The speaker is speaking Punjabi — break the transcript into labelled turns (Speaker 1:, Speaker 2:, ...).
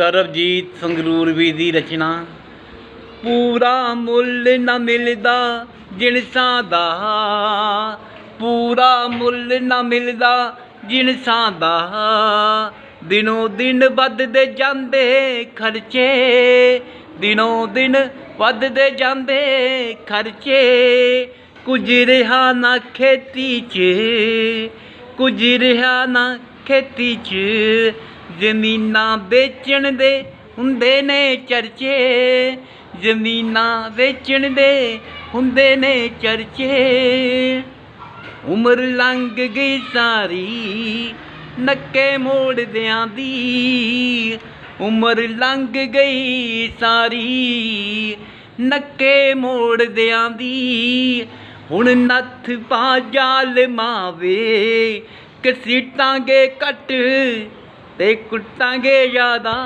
Speaker 1: ਸਰਬਜੀਤ ਸੰਗਰੂਰਵੀ ਦੀ ਰਚਨਾ। ਪੂਰਾ ਮੁੱਲ ਨਾ ਮਿਲਦਾ ਜਿਨਸਾਂ ਦਾ। ਪੂਰਾ ਮੁੱਲ ਨਾ ਮਿਲਦਾ ਜਿਨਸਾਂ ਦਾ। ਦਿਨੋ ਦਿਨ ਵੱਧਦੇ ਜਾਂਦੇ ਖਰਚੇ। ਦਿਨੋ ਦਿਨ ਵੱਧਦੇ ਜਾਂਦੇ ਖਰਚੇ। ਕੁਝ ਰਿਹਾ ਨਾ ਖੇਤੀ 'ਚ, ਕੁਝ ਰਿਹਾ ਨਾ ਖੇਤੀ 'ਚ। ਜ਼ਮੀਨਾਂ ਵੇਚਣ ਦੇ ਹੁੰਦੇ ਨੇ ਚਰਚੇ, ਜ਼ਮੀਨਾਂ ਵੇਚਣ ਦੇ ਹੁੰਦੇ ਨੇ ਚਰਚੇ। ਉਮਰ ਲੰਘ ਗਈ ਸਾਰੀ, ਨੱਕੇ ਮੋੜਦਿਆਂ ਦੀ। ਉਮਰ ਲੰਘ ਗਈ ਸਾਰੀ, ਨੱਕੇ ਮੋੜਦਿਆਂ ਦੀ। ਹੁਣ ਨੱਥ ਪਾ ਜਾਲ ਮਾਵੇ ਕਸੀਟਾਂਗੇ ਕੱਟ ਤੇ ਕੁੱਟਾਂਗੇ ਯਾਦਾਂ।